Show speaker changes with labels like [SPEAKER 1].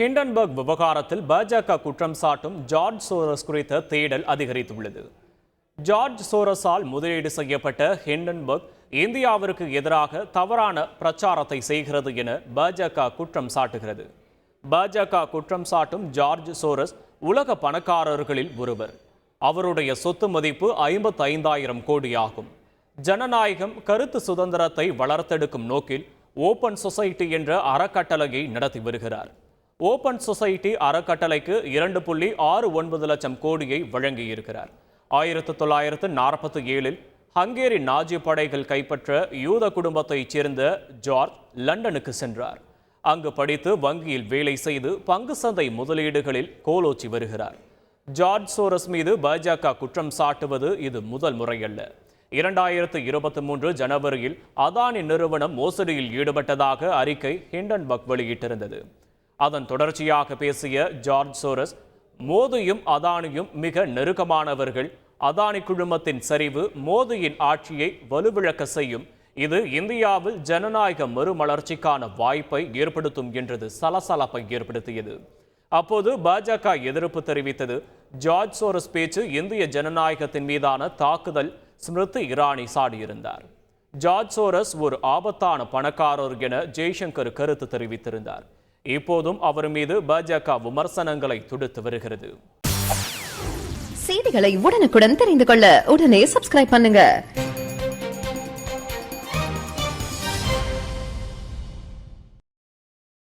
[SPEAKER 1] Hindenburg விவகாரத்தில் பாஜக குற்றம் சாட்டும் ஜார்ஜ் சோரஸ் குறித்த தேடல் அதிகரித்துள்ளது. ஜார்ஜ் சோரஸால் முதலீடு செய்யப்பட்ட ஹிண்டன்பர்க் இந்தியாவிற்கு எதிராக தவறான பிரச்சாரத்தை செய்கிறது என பாஜக குற்றம் சாட்டுகிறது. பாஜக குற்றம் சாட்டும் ஜார்ஜ் சோரஸ் உலக பணக்காரர்களில் ஒருவர். அவருடைய சொத்து மதிப்பு ஐம்பத்தைந்தாயிரம் கோடி ஆகும் ஜனநாயகம் கருத்து சுதந்திரத்தை வளர்த்தெடுக்கும் நோக்கில் ஓபன் சொசைட்டி என்ற அறக்கட்டளையை நடத்தி வருகிறார். ஓபன் சொசைட்டி அறக்கட்டளைக்கு இரண்டு புள்ளி ஆறு ஒன்பது லட்சம் கோடியை வழங்கியிருக்கிறார். ஆயிரத்து தொள்ளாயிரத்து நாற்பத்தி ஏழில் ஹங்கேரி நாஜி படைகள் கைப்பற்ற யூத குடும்பத்தைச் சேர்ந்த ஜார்ஜ் லண்டனுக்கு சென்றார். அங்கு படித்து வங்கியில் வேலை செய்து பங்கு சந்தை முதலீடுகளில் கோலோச்சி வருகிறார். ஜார்ஜ் சோரஸ் மீது பாஜக குற்றம் சாட்டுவது இது முதல் முறையல்ல. இரண்டாயிரத்து இருபத்தி மூன்று ஜனவரியில் அதானி நிறுவனம் மோசடியில் ஈடுபட்டதாக அறிக்கை ஹிண்டன்பர்க் வெளியிட்டிருந்தது. அதன் தொடர்ச்சியாக பேசிய ஜார்ஜ் சோரஸ் மோதியும் அதானியும் மிக நெருக்கமானவர்கள். அதானி குழுமத்தின் சரிவு மோதியின் ஆட்சியை வலுவிழக்க செய்யும். இது இந்தியாவில் ஜனநாயக மறுமலர்ச்சிக்கான வாய்ப்பை ஏற்படுத்தும் என்றது சலசலப்பை ஏற்படுத்தியது. அப்போது பாஜக எதிர்ப்பு தெரிவித்தது. ஜார்ஜ் சோரஸ் பேச்சு இந்திய ஜனநாயகத்தின் மீதான தாக்குதல் ஸ்மிருதி இரானி சாடியிருந்தார். ஜார்ஜ் சோரஸ் ஒரு ஆபத்தான பணக்காரர் என ஜெய்சங்கர் கருத்து தெரிவித்திருந்தார். இப்போதும் அவர் மீது பாஜக விமர்சனங்களை துடுத்து வருகிறது.
[SPEAKER 2] செய்திகளை உடனுக்குடன் தெரிந்து கொள்ள உடனே சப்ஸ்கிரைப் பண்ணுங்க.